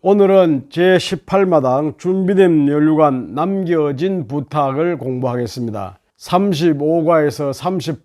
오늘은 제18마당 준비된 연류관 남겨진 부탁을 공부하겠습니다. 35과에서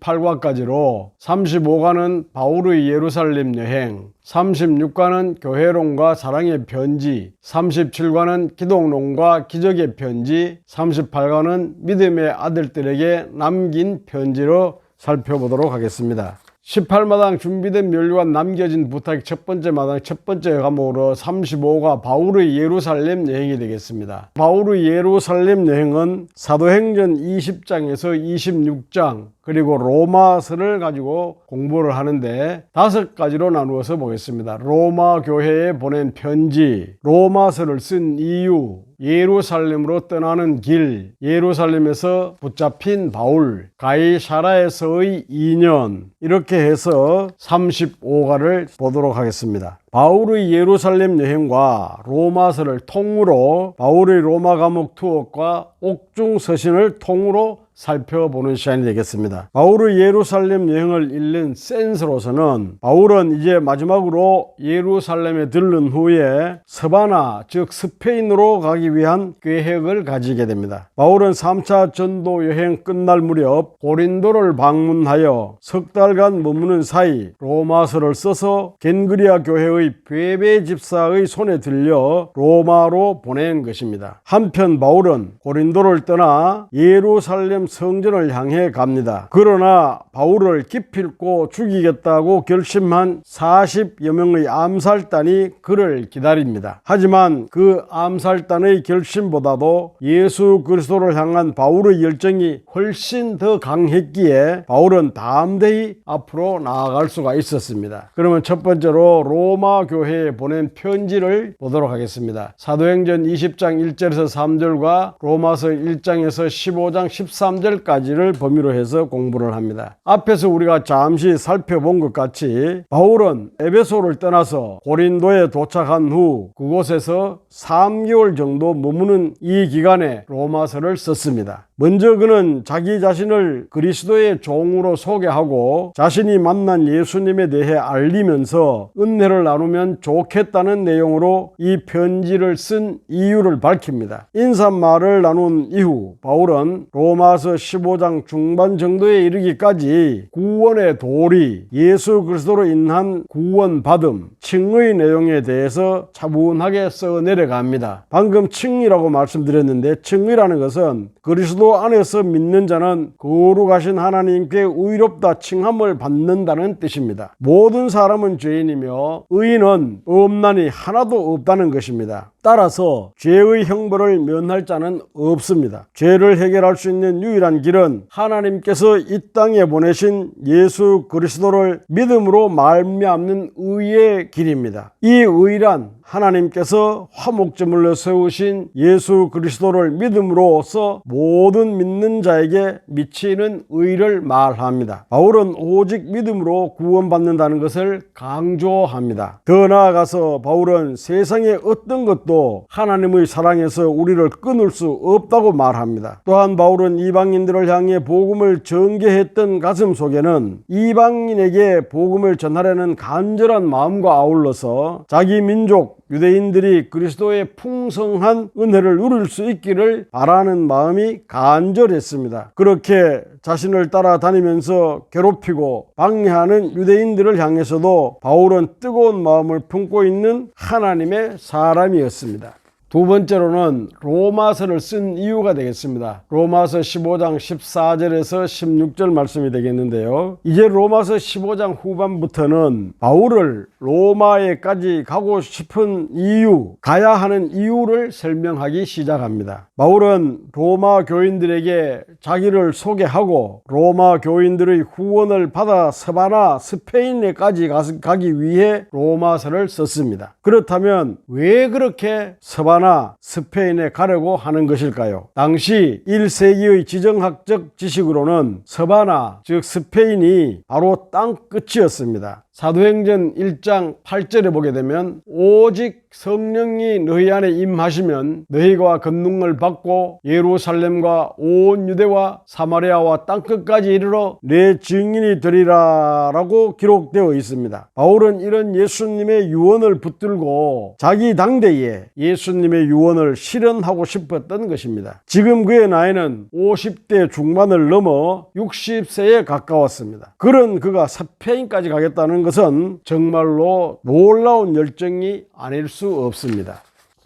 38과까지로 35과는 바울의 예루살렘 여행, 36과는 교회론과 사랑의 편지, 37과는 기독론과 기적의 편지, 38과는 믿음의 아들들에게 남긴 편지로 살펴보도록 하겠습니다. 18마당 준비된 멸류관 남겨진 부탁 첫 번째 마당 첫 번째 과목으로 35가 바울의 예루살렘 여행이 되겠습니다. 바울의 예루살렘 여행은 사도행전 20장에서 26장 그리고 로마서를 가지고 공부를 하는데 다섯 가지로 나누어서 보겠습니다. 로마 교회에 보낸 편지, 로마서를 쓴 이유, 예루살렘으로 떠나는 길, 예루살렘에서 붙잡힌 바울, 가이사라에서의 2년 이렇게 해서 35가를 보도록 하겠습니다. 바울의 예루살렘 여행과 로마서를 통으로 바울의 로마 감옥 투어과 옥중 서신을 통으로 살펴보는 시간이 되겠습니다. 바울의 예루살렘 여행을 읽는 센스로서는 바울은 이제 마지막으로 예루살렘에 들른 후에 서바나 즉 스페인으로 가기 위한 계획을 가지게 됩니다. 바울은 3차 전도 여행 끝날 무렵 고린도를 방문하여 석 달간 머무는 사이 로마서를 써서 겐그리아 교회의 베베 집사의 손에 들려 로마로 보낸 것입니다. 한편 바울은 고린도를 떠나 예루살렘 성전을 향해 갑니다. 그러나 바울을 기필코 죽이겠다고 결심한 40여 명의 암살단이 그를 기다립니다. 하지만 그 암살단의 결심보다도 예수 그리스도를 향한 바울의 열정이 훨씬 더 강했기에 바울은 담대히 앞으로 나아갈 수가 있었습니다. 그러면 첫 번째로 로마 교회에 보낸 편지를 보도록 하겠습니다. 사도행전 20장 1절에서 3절과 로마서 1장에서 15장 13 절까지를 범위로 해서 공부를 합니다. 앞에서 우리가 잠시 살펴본 것 같이 바울은 에베소를 떠나서 고린도에 도착한 후 그곳에서 3개월 정도 머무는 이 기간에 로마서를 썼습니다. 먼저 그는 자기 자신을 그리스도의 종으로 소개하고 자신이 만난 예수님에 대해 알리면서 은혜를 나누면 좋겠다는 내용으로 이 편지를 쓴 이유를 밝힙니다. 인사말을 나눈 이후 바울은 로마서 15장 중반 정도에 이르기까지 구원의 도리, 예수 그리스도로 인한 구원 받음, 칭의 내용에 대해서 차분하게 써 내려갑니다. 방금 칭이라고 말씀드렸는데 칭이라는 것은 그리스도 안에서 믿는 자는 거룩하신 하나님께 의롭다 칭함을 받는다는 뜻입니다. 모든 사람은 죄인이며 의인은 없나니 하나도 없다는 것입니다. 따라서 죄의 형벌을 면할 자는 없습니다. 죄를 해결할 수 있는 유일한 길은 하나님께서 이 땅에 보내신 예수 그리스도를 믿음으로 말미암는 의의 길입니다. 이 의란 하나님께서 화목제물로 세우신 예수 그리스도를 믿음으로써 모든 믿는 자에게 미치는 의를 말합니다. 바울은 오직 믿음으로 구원받는다는 것을 강조합니다. 더 나아가서 바울은 세상의 어떤 것도 하나님의 사랑에서 우리를 끊을 수 없다고 말합니다. 또한 바울은 이방인들을 향해 복음을 전개했던 가슴 속에는 이방인에게 복음을 전하려는 간절한 마음과 아울러서 자기 민족 유대인들이 그리스도의 풍성한 은혜를 누릴 수 있기를 바라는 마음이 간절했습니다. 그렇게 자신을 따라다니면서 괴롭히고 방해하는 유대인들을 향해서도 바울은 뜨거운 마음을 품고 있는 하나님의 사람이었습니다. 두 번째로는 로마서를 쓴 이유가 되겠습니다. 로마서 15장 14절에서 16절 말씀이 되겠는데요. 이제 로마서 15장 후반부터는 바울을 로마에까지 가고 싶은 이유, 가야 하는 이유를 설명하기 시작합니다. 바울은 로마 교인들에게 자기를 소개하고 로마 교인들의 후원을 받아 서바나 스페인에까지 가기 위해 로마서를 썼습니다. 그렇다면 왜 그렇게 서바나 스페인에 가려고 하는 것일까요? 당시 1세기의 지정학적 지식으로는 서바나 즉 스페인이 바로 땅 끝이었습니다. 사도행전 1장 8절에 보게 되면 오직 성령이 너희 안에 임하시면 너희가 권능을 받고 예루살렘과 온 유대와 사마리아와 땅끝까지 이르러 내 증인이 되리라 라고 기록되어 있습니다. 바울은 이런 예수님의 유언을 붙들고 자기 당대에 예수님의 유언을 실현하고 싶었던 것입니다. 지금 그의 나이는 50대 중반을 넘어 60세에 가까웠습니다. 그런 그가 스페인까지 가겠다는 것은 정말로 놀라운 열정이 아닐 수 없습니다.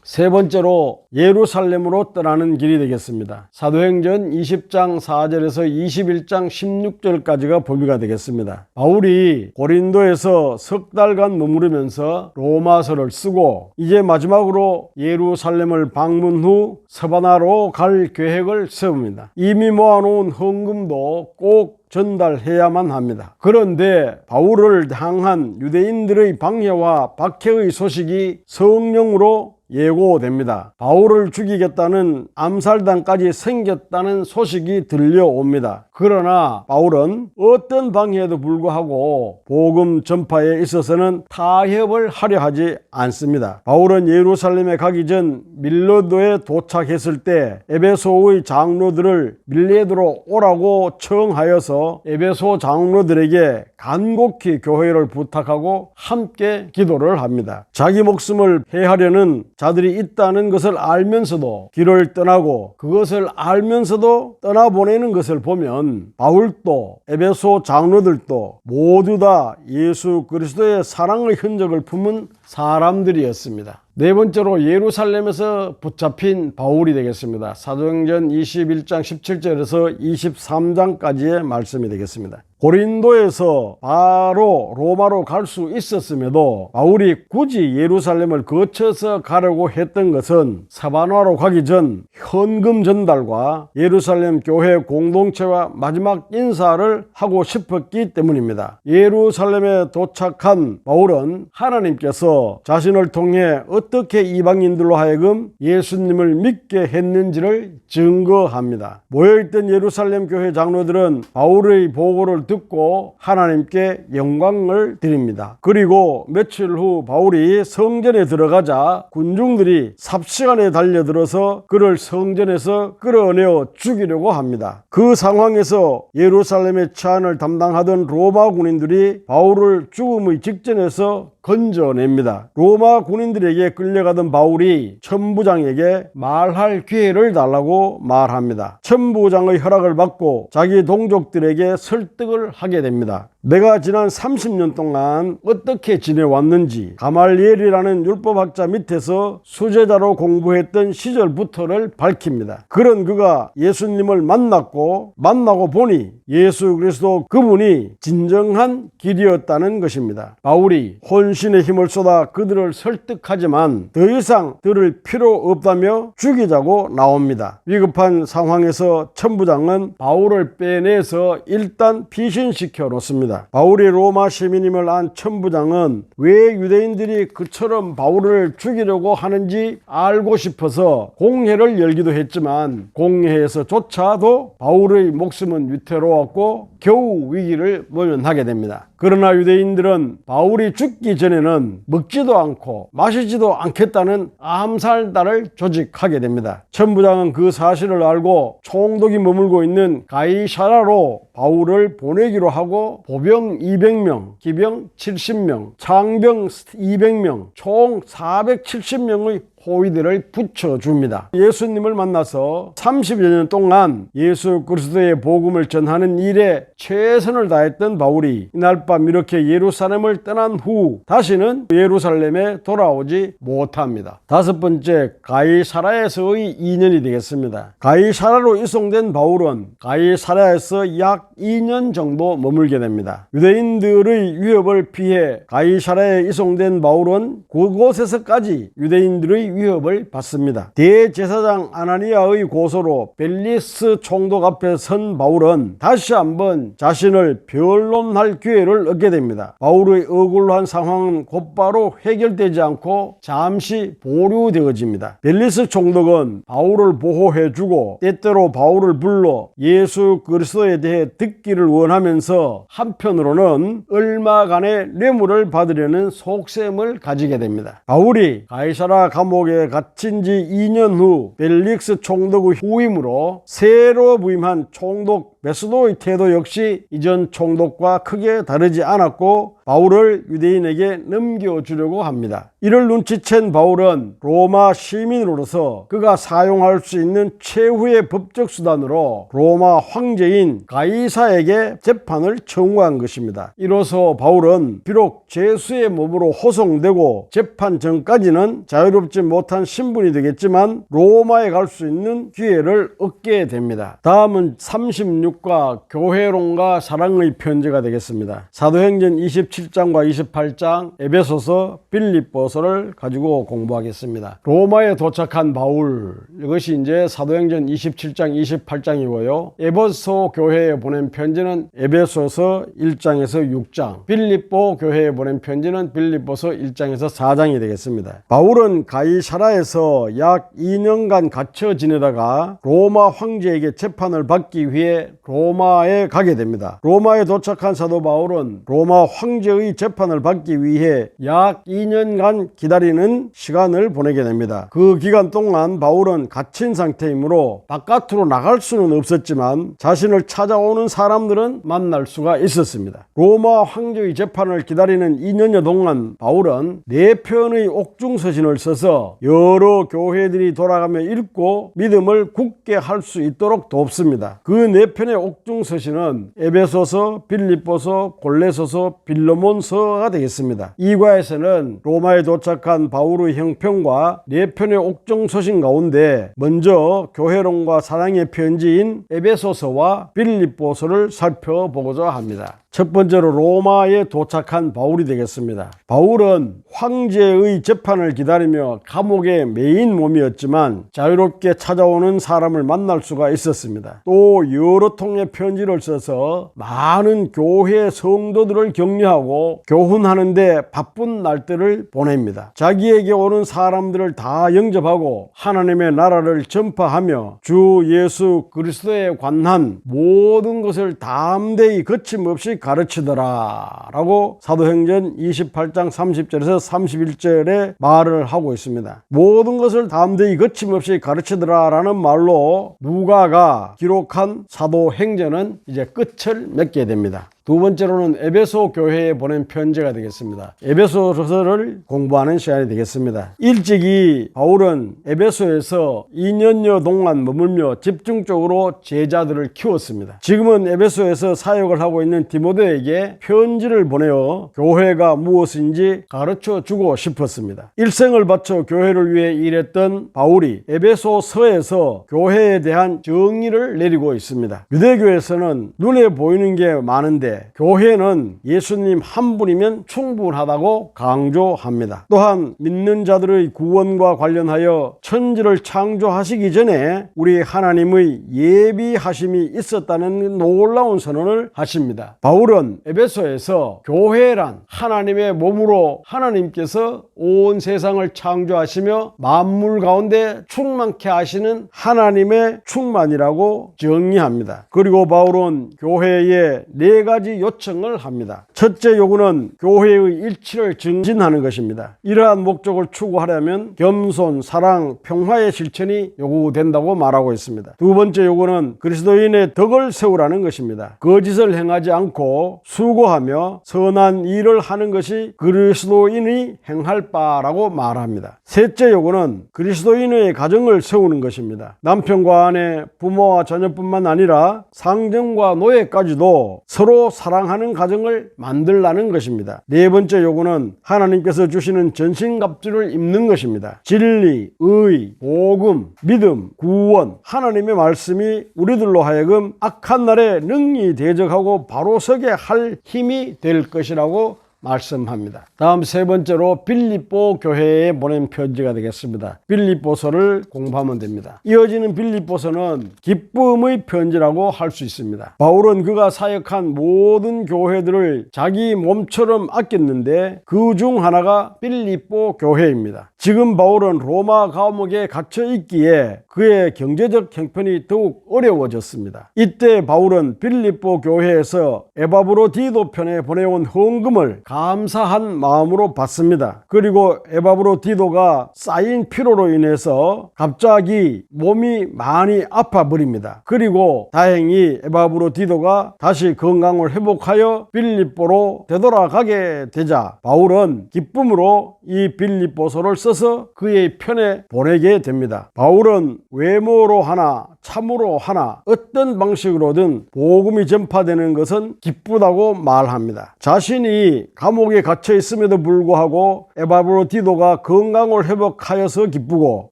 세 번째로 예루살렘으로 떠나는 길이 되겠습니다. 사도행전 20장 4절에서 21장 16절까지가 범위가 되겠습니다. 바울이 고린도에서 석 달간 머무르면서 로마서를 쓰고 이제 마지막으로 예루살렘을 방문 후 서바나로 갈 계획을 세웁니다. 이미 모아놓은 헌금도 꼭 전달해야만 합니다. 그런데 바울을 향한 유대인들의 방해와 박해의 소식이 성령으로 예고됩니다. 바울을 죽이겠다는 암살단까지 생겼다는 소식이 들려옵니다. 그러나 바울은 어떤 방해에도 불구하고 복음 전파에 있어서는 타협을 하려 하지 않습니다. 바울은 예루살렘에 가기 전 밀레도에 도착했을 때 에베소의 장로들을 밀레도로 오라고 청하여서 에베소 장로들에게 간곡히 교회를 부탁하고 함께 기도를 합니다. 자기 목숨을 해하려는 자들이 있다는 것을 알면서도 길을 떠나고 그것을 알면서도 떠나보내는 것을 보면 바울도 에베소 장로들도 모두 다 예수 그리스도의 사랑의 흔적을 품은 사람들이었습니다. 네 번째로 예루살렘에서 붙잡힌 바울이 되겠습니다. 사도행전 21장 17절에서 23장까지의 말씀이 되겠습니다. 고린도에서 바로 로마로 갈 수 있었음에도 바울이 굳이 예루살렘을 거쳐서 가려고 했던 것은 사바나로 가기 전 현금 전달과 예루살렘 교회 공동체와 마지막 인사를 하고 싶었기 때문입니다. 예루살렘에 도착한 바울은 하나님께서 자신을 통해 어떻게 이방인들로 하여금 예수님을 믿게 했는지를 증거합니다. 모여있던 예루살렘 교회 장로들은 바울의 보고를 듣고 하나님께 영광을 드립니다. 그리고 며칠 후 바울이 성전에 들어가자 군중들이 삽시간에 달려들어서 그를 성전에서 끌어내어 죽이려고 합니다. 그 상황에서 예루살렘의 치안을 담당하던 로마 군인들이 바울을 죽음의 직전에서 건져냅니다. 로마 군인들에게 끌려가던 바울이 천부장에게 말할 기회를 달라고 말합니다. 천부장의 허락을 받고 자기 동족들에게 설득을 하게 됩니다. 내가 지난 30년 동안 어떻게 지내왔는지 가말리엘이라는 율법학자 밑에서 수제자로 공부했던 시절부터를 밝힙니다. 그런 그가 예수님을 만났고 만나고 보니 예수 그리스도 그분이 진정한 길이었다는 것입니다. 바울이 혼신의 힘을 쏟아 그들을 설득하지만 더 이상 들을 필요 없다며 죽이자고 나옵니다. 위급한 상황에서 천부장은 바울을 빼내서 일단 피신시켜 놓 습니다. 바울이 로마 시민임을 안 천부장은 왜 유대인들이 그처럼 바울을 죽이려고 하는지 알고 싶어서 공회를 열기도 했지만 공회에서조차도 바울의 목숨은 위태로웠고 겨우 위기를 모면하게 됩니다. 그러나 유대인들은 바울이 죽기 전에는 먹지도 않고 마시지도 않겠다는 암살단을 조직하게 됩니다. 천부장은 그 사실을 알고 총독이 머물고 있는 가이샤라로 바울을 보내기로 하고 보병 200명, 기병 70명, 창병 200명, 총 470명의 호위들을 붙여줍니다. 예수님을 만나서 30여 년 동안 예수 그리스도의 복음을 전하는 일에 최선을 다했던 바울이 이날 밤 이렇게 예루살렘을 떠난 후 다시는 예루살렘에 돌아오지 못합니다. 다섯 번째 가이사라에서의 2년이 되겠습니다. 가이사라로 이송된 바울은 가이사라에서 약 2년 정도 머물게 됩니다. 유대인들의 위협을 피해 가이사라에 이송된 바울은 그곳에서까지 유대인들의 위협을 받습니다. 대제사장 아나니아의 고소로 벨리스 총독 앞에 선 바울은 다시 한번 자신을 변론할 기회를 얻게 됩니다. 바울의 억울한 상황은 곧바로 해결되지 않고 잠시 보류되어집니다. 벨리스 총독은 바울을 보호해주고 때때로 바울을 불러 예수 그리스도에 대해 듣기를 원하면서 한편으로는 얼마간의 뇌물을 받으려는 속셈을 가지게 됩니다. 바울이 가이사라 감옥 에 갇힌 지 2년 후 벨릭스 총독의 후임으로 새로 부임한 총독 베스도의 태도 역시 이전 총독과 크게 다르지 않았고 바울을 유대인에게 넘겨주려고 합니다. 이를 눈치챈 바울은 로마 시민으로서 그가 사용할 수 있는 최후의 법적 수단으로 로마 황제인 가이사에게 재판을 청구한 것입니다. 이로써 바울은 비록 죄수의 몸으로 호송되고 재판 전까지는 자유롭지 못한 신분이 되겠지만 로마에 갈 수 있는 기회를 얻게 됩니다. 다음은 36과 교회론과 사랑의 편지가 되겠습니다. 사도행전 27장과 28장 에베소서 빌립보서를 가지고 공부하겠습니다. 로마에 도착한 바울 이것이 이제 사도행전 27장 28장이고요. 에베소 교회에 보낸 편지는 에베소서 1장에서 6장, 빌립보 교회에 보낸 편지는 빌립보서 1장에서 4장이 되겠습니다. 바울은 가이사라에서 약 2년간 갇혀 지내다가 로마 황제에게 재판을 받기 위해 로마에 가게 됩니다. 로마에 도착한 사도 바울은 로마 황제의 재판을 받기 위해 약 2년간 기다리는 시간을 보내게 됩니다. 그 기간 동안 바울은 갇힌 상태이므로 바깥으로 나갈 수는 없었지만 자신을 찾아오는 사람들은 만날 수가 있었습니다. 로마 황제의 재판을 기다리는 2년여 동안 바울은 네 편의 옥중 서신을 써서 여러 교회들이 돌아가며 읽고 믿음을 굳게 할 수 있도록 돕습니다. 그 네 편의 옥중서신은 에베소서, 빌립보서, 골레서서, 빌로몬서가 되겠습니다. 이과에서는 로마에 도착한 바울의 형평과 네 편의 옥중서신 가운데 먼저 교회론과 사랑의 편지인 에베소서와 빌립보서를 살펴보고자 합니다. 첫 번째로 로마에 도착한 바울이 되겠습니다. 바울은 황제의 재판을 기다리며 감옥에 매인 몸이었지만 자유롭게 찾아오는 사람을 만날 수가 있었습니다. 또 여러 통의 편지를 써서 많은 교회 성도들을 격려하고 교훈하는데 바쁜 날들을 보냅니다. 자기에게 오는 사람들을 다 영접하고 하나님의 나라를 전파하며 주 예수 그리스도에 관한 모든 것을 담대히 거침없이 가르치더라 라고 사도행전 28장 30절에서 31절에 말을 하고 있습니다. 모든 것을 담대히 거침없이 가르치더라 라는 말로 누가가 기록한 사도행전은 이제 끝을 맺게 됩니다. 두 번째로는 에베소 교회에 보낸 편지가 되겠습니다. 에베소서를 공부하는 시간이 되겠습니다. 일찍이 바울은 에베소에서 2년여 동안 머물며 집중적으로 제자들을 키웠습니다. 지금은 에베소에서 사역을 하고 있는 디모데에게 편지를 보내어 교회가 무엇인지 가르쳐 주고 싶었습니다. 일생을 바쳐 교회를 위해 일했던 바울이 에베소서에서 교회에 대한 정의를 내리고 있습니다. 유대교에서는 눈에 보이는 게 많은데 교회는 예수님 한 분이면 충분하다고 강조합니다. 또한 믿는 자들의 구원과 관련하여 천지를 창조하시기 전에 우리 하나님의 예비하심이 있었다는 놀라운 선언을 하십니다. 바울은 에베소에서 교회란 하나님의 몸으로 하나님께서 온 세상을 창조하시며 만물 가운데 충만케 하시는 하나님의 충만이라고 정의합니다. 그리고 바울은 교회에 네 가지 요청을 합니다. 첫째 요구는 교회의 일치를 증진하는 것입니다. 이러한 목적을 추구하려면 겸손, 사랑, 평화의 실천이 요구된다고 말하고 있습니다. 두 번째 요구는 그리스도인의 덕을 세우라는 것입니다. 거짓을 행하지 않고 수고하며 선한 일을 하는 것이 그리스도인이 행할 바라고 말합니다. 셋째 요구는 그리스도인의 가정을 세우는 것입니다. 남편과 아내, 부모와 자녀뿐만 아니라 상정과 노예까지도 서로 사랑하는 가정을 만들라는 것입니다. 네 번째 요구는 하나님께서 주시는 전신갑주를 입는 것입니다. 진리, 의, 복음, 믿음, 구원, 하나님의 말씀이 우리들로 하여금 악한 날에 능히 대적하고 바로 서게 할 힘이 될 것이라고 말씀합니다. 다음 세 번째로 빌립보 교회에 보낸 편지가 되겠습니다. 빌립보서를 공부하면 됩니다. 이어지는 빌립보서는 기쁨의 편지라고 할 수 있습니다. 바울은 그가 사역한 모든 교회들을 자기 몸처럼 아꼈는데 그 중 하나가 빌립보 교회입니다. 지금 바울은 로마 감옥에 갇혀 있기에 그의 경제적 형편이 더욱 어려워졌습니다. 이때 바울은 빌립보 교회에서 에바브로 디도 편에 보내온 헌금을 감사한 마음으로 받습니다. 그리고 에바브로 디도가 쌓인 피로로 인해서 갑자기 몸이 많이 아파 버립니다. 그리고 다행히 에바브로 디도가 다시 건강을 회복하여 빌립보로 되돌아가게 되자 바울은 기쁨으로 이 빌립보서를 써서 그의 편에 보내게 됩니다. 바울은 외모로 하나 참으로 하나 어떤 방식으로든 복음이 전파되는 것은 기쁘다고 말합니다. 자신이 감옥에 갇혀 있음에도 불구하고 에바브로 디도가 건강을 회복하여서 기쁘고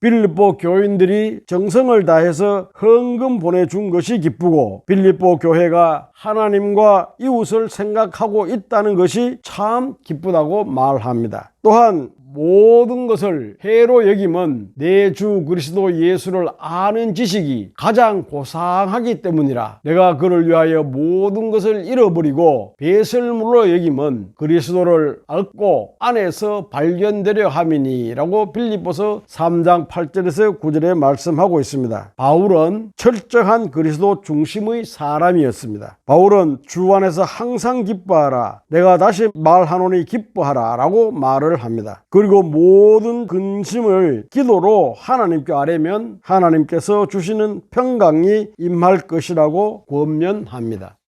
빌립보 교인들이 정성을 다해서 헌금 보내준 것이 기쁘고 빌립보 교회가 하나님과 이웃을 생각하고 있다는 것이 참 기쁘다고 말합니다. 또한 모든 것을 해로 여김은 내 주 그리스도 예수를 아는 지식이 가장 고상하기 때문이라 내가 그를 위하여 모든 것을 잃어버리고 배설물로 여김은 그리스도를 얻고 안에서 발견되려 함이니라고 빌립보서 3장 8절에서 9절에 말씀하고 있습니다. 바울은 철저한 그리스도 중심의 사람이었습니다. 바울은 주 안에서 항상 기뻐하라 내가 다시 말하노니 기뻐하라 라고 말을 합니다. 그리고 모든 근심을 기도로 하나님께 아뢰면 하나님께서 주시는 평강이 임할 것이라고 권면합니다.